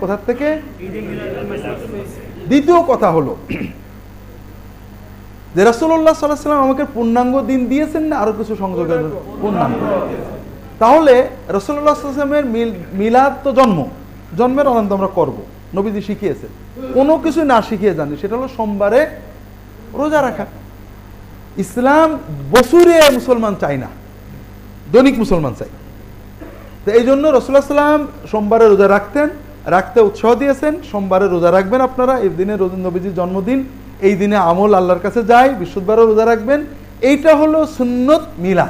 কোথার থেকে? দ্বিতীয় কথা হলো যে রাসুল্লাহ সাল্লাহ সাল্লাম আমাকে পূর্ণাঙ্গ দিন দিয়েছেন না আরও কিছু সংযোগের পূর্ণাঙ্গ। তাহলে রসুল্লাহ সাল্লামের মিলাদ তো জন্ম। জন্মের আনন্দ আমরা করব। নবীজি শিখিয়েছেন। কোনো কিছু না শিখিয়ে জানি সেটা হলো সোমবারে রোজা রাখা। ইসলাম বসুরে মুসলমান চাই না। দৈনিক মুসলমান চাই তো এই জন্য রসুল্লাহ সাল্লাম সোমবারে রোজা রাখতেন। রাখতে উৎসাহ দিয়েছেন। সোমবারে রোজা রাখবেন আপনারা। এই দিনে নবীজির জন্মদিন। এই দিনে আমল আল্লাহর কাছে যায়। বৃহস্পতিবারও রোজা রাখবেন। এইটা হলো সুন্নত মিলা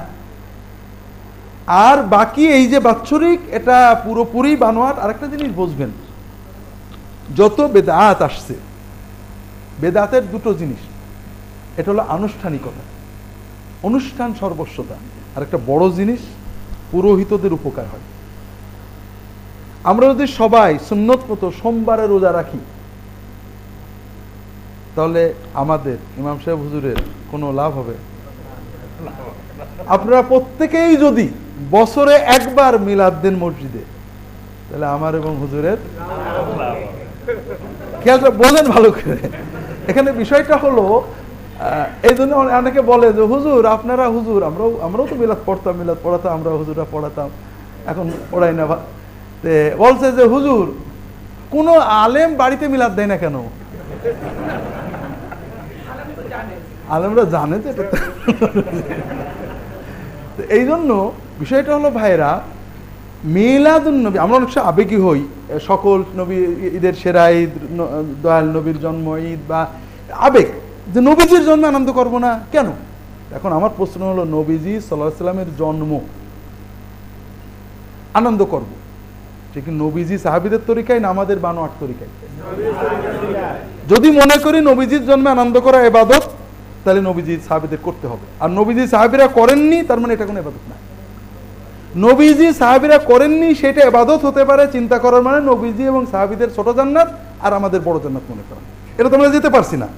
আর বাকি এই যে বাৎসরিক, এটা পুরোপুরি বানোয়াট। আরেকটা জিনিস বুঝবেন। যত বেদাত আসছে, বেদাতের দুটো জিনিস। এটা হলো আনুষ্ঠানিকতা। অনুষ্ঠান সর্বস্বতা। আর একটা বড় জিনিস, পুরোহিতদের উপকার হয়। আমরা যদি সবাই সুন্নত মতো সোমবারে রোজা রাখি, তাহলে আমাদের ইমাম সাহেব হুজুরের কোনো লাভ হবে? আপনারা প্রত্যেকেই যদি বছরে একবার মিলাদ দেন মসজিদে, তাহলে আমার এবং হুজুরের খেয়ালটা বলেন ভালো করে। এখানে বিষয়টা হলো এই জন্য অনেকে বলে যে, হুজুর, আপনারা হুজুর, আমরাও আমরাও তো মিলাদ পড়তাম, মিলাদ পড়াতাম আমরা হুজুরা পড়াতাম। এখন পড়াই না বলছে যে, হুজুর, কোন আলেম বাড়িতে মিলাদ দেয় না কেন? আলেমরা জানে। তো এই জন্য বিষয়টা হলো ভাইরা মিলাদুন নবী, আমরা অনেক সময় আবেগী হই। সকল নবী, ঈদের সেরা ঈদ দয়াল নবীর জন্ম, ঈদ বা আবেগ। যে নবীজির জন্মে আনন্দ করব না কেন? এখন আমার প্রশ্ন হলো, নবীজি সাল্লাহ সাল্লামের জন্ম আনন্দ করব। সে কি নবীজি সাহাবিদের তরিকায় না আমাদের বানোয়াট তরিকায়? যদি মনে করি নবীজির জন্মে আনন্দ করা এবাদত, তাহলে নবীজি সাহাবিদের করতে হবে। আর নবীজি সাহাবিরা করেননি, তার মানে এটা কোনো এবাদত না। নবীজি সাহাবিরা করেননি, সেটা এবাদত হতে পারে, চিন্তা করার মানে নবীজি এবং সাহাবিদের ছোট জান্নাত আর আমাদের বড় জান্নাত মনে করা। এটা তো আমরা যেতে পারছি না।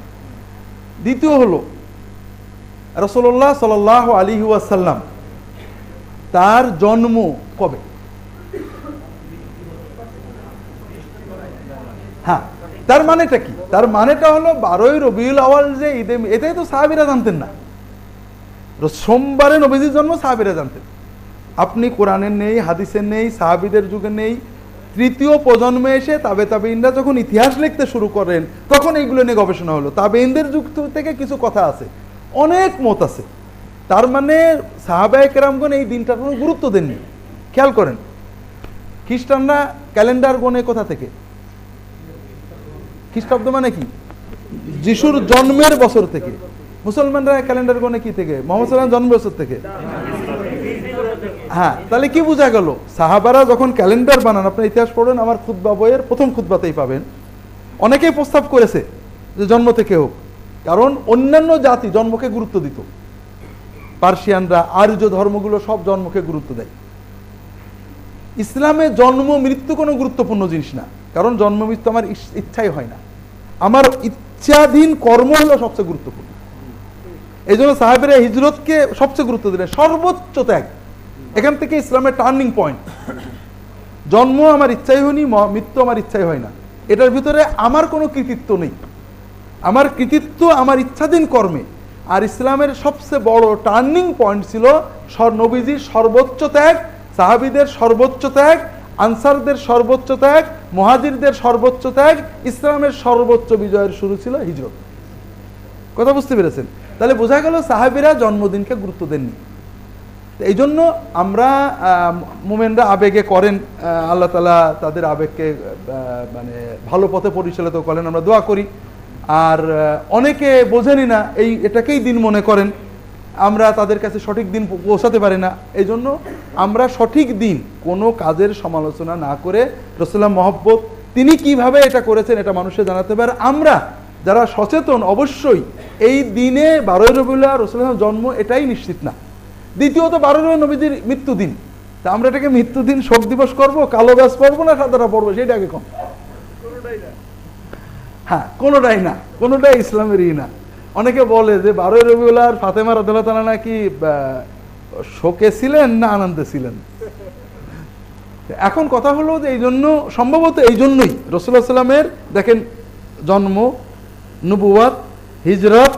দ্বিতীয় হলো রসল্লাহ সাল আলী ওয়াসাল্লাম, তার জন্ম কবে? হ্যাঁ তার মানেটা কি? তার মানেটা হলো বারোই রবিউল আওয়াল যে ঈদে এটাই তো সাহাবিরা জানতেন না। সোমবারে নবীজির জন্ম সাহাবিরা জানতেন। আপনি কোরআনের নেই, হাদিসের নেই, সাহাবিদের যুগে নেই, তৃতীয় প্রজন্মে এসে তাবে তাবে ইন্দ্রা যখন ইতিহাস লিখতে শুরু করেন, তখন এইগুলো নিয়ে গবেষণা হলো। তাবে ইন্দের যুগ থেকে কিছু কথা আছে, অনেক মত আছে। তার মানে সাহাবায় কেরামগণ এই দিনটার কোনো গুরুত্ব দেননি। খেয়াল করেন, খ্রিস্টানরা ক্যালেন্ডার গণে কোথা থেকে? খ্রিস্টাব্দ মানে কি? যিশুর জন্মের বছর থেকে। মুসলমানরা ক্যালেন্ডার গণে কি থেকে? মোহাম্মদ জন্ম বছর থেকে। হ্যাঁ তাহলে কি বোঝা গেল? সাহাবারা যখন ক্যালেন্ডার বানান, আপনার ইতিহাস পড়েন, আমার খুদ্া বইয়ের প্রথম খুদ্বাতেই পাবেন। অনেকেই প্রস্তাব করেছে যে জন্ম থেকে হোক। কারণ অন্যান্য জাতি জন্মকে গুরুত্ব দিত। পার্সিয়ানরা আর্য ধর্মগুলো সব জন্মকে গুরুত্ব দেয়। ইসলামে জন্ম, মৃত্যু কোনো গুরুত্বপূর্ণ জিনিস না। কারণ জন্ম, মৃত্যু আমার ইচ্ছাই হয় না। আমার ইচ্ছাধীন কর্ম হলো সবচেয়ে গুরুত্বপূর্ণ। এই জন্য সাহেবেরা হিজরতকে সবচেয়ে গুরুত্ব দিলেন, সর্বোচ্চ ত্যাগ। এখান থেকে ইসলামের টার্নিং পয়েন্ট জন্ম আমার ইচ্ছাই হয়নি মৃত্যু আমার ইচ্ছাই হয় না। এটার ভিতরে আমার কোনো কৃতিত্ব নেই। আমার কৃতিত্ব আমার ইচ্ছাধীন কর্মে। আর ইসলামের সবচেয়ে বড় টার্নিং পয়েন্ট ছিল নবীজির সর্বোচ্চ ত্যাগ, সাহাবিদের সর্বোচ্চ ত্যাগ, আনসারদের সর্বোচ্চ ত্যাগ মহাজিরদের সর্বোচ্চ ত্যাগ, ইসলামের সর্বোচ্চ বিজয়ের শুরু ছিল হিজরত। কথা বুঝতে পেরেছেন? তাহলে বোঝা গেল সাহাবিরা জন্মদিনকে গুরুত্ব দেননি। এই জন্য আমরা মোমেনরা আবেগে করেন আল্লাহ তালা তাদের আবেগকে মানে ভালো পথে পরিচালিত করেন, আমরা দোয়া করি। আর অনেকে বোঝেনি না, এই এটাকেই দিন মনে করেন। আমরা তাদের কাছে সঠিক দিন পৌঁছাতে পারি না। এই জন্য আমরা সঠিক দিন কোনো কাজের সমালোচনা না করে রসুল্লাহ মহব্বত, তিনি কীভাবে এটা করেছেন এটা মানুষের জানাতে পারে। আমরা যারা সচেতন, অবশ্যই এই দিনে বারোই রবিউল্লাহ রসুল্লাহ জন্ম এটাই নিশ্চিত না। দ্বিতীয়ত বারো রবি নবীজির মৃত্যুদিন তা আমরা এটাকে মৃত্যুদিন শোক দিবস করব, কালো ব্যাস পড়ব না, সাদাটা পড়ব সেটা আগে কম। হ্যাঁ কোনোটাই না, কোনোটাই ইসলামেরই না। অনেকে বলে যে বারোই রবিউল্লাহ ফাতেমা রদুল্লাহ নাকি শোকে ছিলেন না আনন্দে ছিলেন? এখন কথা হলো যে এই জন্য, সম্ভবত এই জন্যই রসুল্লাহ সাল্লামের দেখেন, জন্ম নবুয়াত হিজরত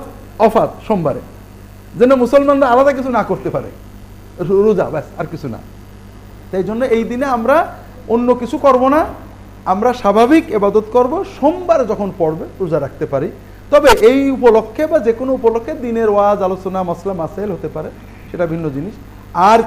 অফাত সোমবারে। যেন মুসলমানরা আলাদা কিছু না করতে পারে। রোজা, ব্যাস, আর কিছু না। তাই জন্য এই দিনে আমরা অন্য কিছু করব না। আমরা স্বাভাবিক এবাদত করব। সোমবার যখন পড়বে, রোজা রাখতে পারি। তবে এই উপলক্ষে বা যে কোনো উপলক্ষে দিনের ওয়াজ, আলোচনা মশলা মাসাইল হতে পারে, সেটা ভিন্ন জিনিস। আর